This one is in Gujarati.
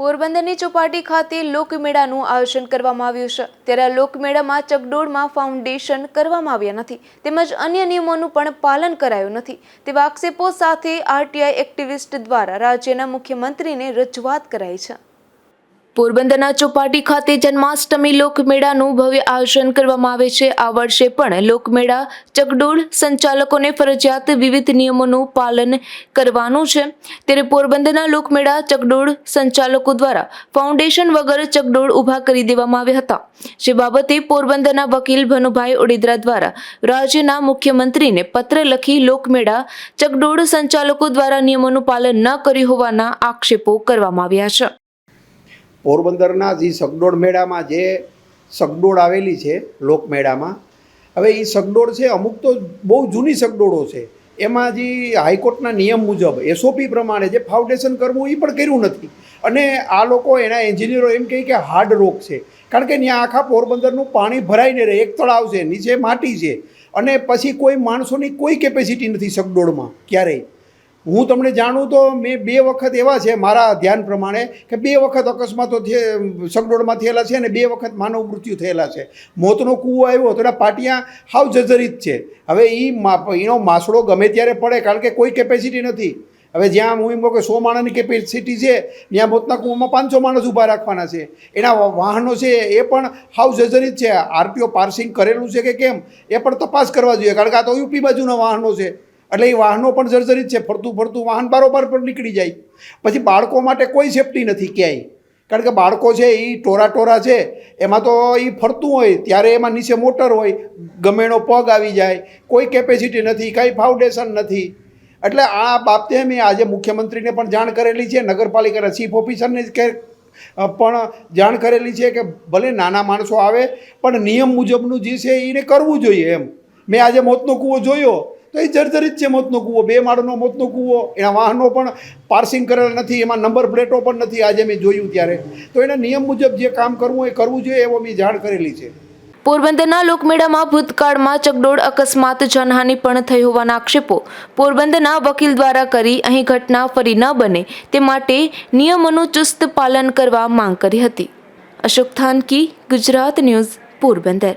પોરબંદરની ચોપાટી ખાતે લોકમેળાનું આયોજન કરવામાં આવ્યું છે. ત્યારે આ લોકમેળામાં ચકડોળમાં ફાઉન્ડેશન કરવામાં આવ્યા નથી. તેમજ અન્ય નિયમોનું પણ પાલન કરાયું નથી. તેવા આક્ષેપો સાથે આરટીઆઈ એક્ટિવિસ્ટ દ્વારા રાજ્યના મુખ્યમંત્રીને રજૂઆત કરાઈ છે. પોરબંદરના ચોપાટી ખાતે જન્માષ્ટમી લોકમેળાનું ભવ્ય આયોજન કરવામાં આવે છે. આ વર્ષે પણ લોકમેળા ચકડોળ સંચાલકોને ફરજિયાત વિવિધ નિયમોનું પાલન કરવાનું છે. ત્યારે પોરબંદરના લોકમેળા ચકડોળ સંચાલકો દ્વારા ફાઉન્ડેશન વગર ચકડોળ ઊભા કરી દેવામાં આવ્યા હતા. જે બાબતે પોરબંદરના વકીલ ભનુભાઈ ઓડિદ્રા દ્વારા રાજ્યના મુખ્યમંત્રીને પત્ર લખી લોકમેળા ચકડોળ સંચાલકો દ્વારા નિયમોનું પાલન ન કર્યું હોવાના આક્ષેપો કરવામાં આવ્યા છે. પોરબંદરના જે સગડોળ મેળામાં જે સગડોળ આવેલી છે, લોકમેળામાં, હવે એ સગડોળ છે, અમુક તો બહુ જૂની સગડોળો છે. એમાં જે હાઈકોર્ટના નિયમ મુજબ એસઓપી પ્રમાણે જે ફાઉન્ડેશન કરવું એ પણ કર્યું નથી. અને આ લોકો એના એન્જિનિયરો એમ કહે કે હાર્ડ રોક છે. કારણ કે ત્યાં આખા પોરબંદરનું પાણી ભરાઈને રહે, એક તળાવ છે, નીચે માટી છે. અને પછી કોઈ માણસોની કોઈ કેપેસિટી નથી સગડોળમાં, ક્યારેય. હું તમને જાણું તો મેં બે વખત એવા છે મારા ધ્યાન પ્રમાણે કે બે વખત અકસ્માતો સગડોળમાં થયેલા છે અને બે વખત માનવ મૃત્યુ થયેલા છે. મોતનો કૂવો આવ્યો તો એના પાટિયા હાવ જજરિત છે. હવે એ એનો માસડો ગમે ત્યારે પડે કારણ કે કોઈ કેપેસિટી નથી. હવે જ્યાં હું એમ કહું કે સો માણસની કેપેસિટી છે, ત્યાં મોતના કૂવામાં પાંચસો માણસ ઊભા રાખવાના છે. એના વાહનો છે એ પણ હાઉ જજરિત છે. આરટીઓ પાર્સિંગ કરેલું છે કે કેમ? એ પણ તપાસ કરવા જોઈએ કારણ કે આ તો યુપી બાજુના વાહનો છે. એટલે એ વાહનો પણ જર્જરિત છે, ફરતું ફરતું વાહન બારોબાર પર નીકળી જાય. પછી બાળકો માટે કોઈ સેફટી નથી ક્યાંય. કારણ કે બાળકો છે એ ટોરા ટોરા છે, એમાં તો એ ફરતું હોય, ત્યારે એમાં નીચે મોટર હોય, ગમે એનો પગ આવી જાય, કોઈ કેપેસિટી નથી, કાંઈ ફાઉન્ડેશન નથી. એટલે આ બાબતે મેં આજે મુખ્યમંત્રીને પણ જાણ કરેલી છે, નગરપાલિકાના ચીફ ઓફિસરને પણ જાણ કરેલી છે કે ભલે નાના માણસો આવે, પણ નિયમ મુજબનું જે છે એને કરવું જોઈએ એમ. મેં આજે મોતનો કૂવો જોયો તો એ જર્જરિત છે મોતનો કૂવો, બે માળનો મોતનો કૂવો. એના વાહનો પણ પાર્સિંગ કરેલા નથી, એમાં નંબર પ્લેટો પણ નથી, આજે મેં જોયું ત્યારે. તો એના નિયમ મુજબ જે કામ કરવું એ કરવું જોઈએ એવો મેં જાણ કરેલી છે. પોરબંદરના લોકમેળામાં ભૂતકાળમાં ચકડોળ અકસ્માત, જનહાનિ પણ થઈ હોવાના આક્ષેપો પોરબંદરના વકીલ દ્વારા કરી અહીં ઘટના ફરી ન બને તે માટે નિયમોનું ચુસ્ત પાલન કરવા માંગ કરી હતી. અશોક થાનકી, ગુજરાત ન્યૂઝ, પોરબંદર.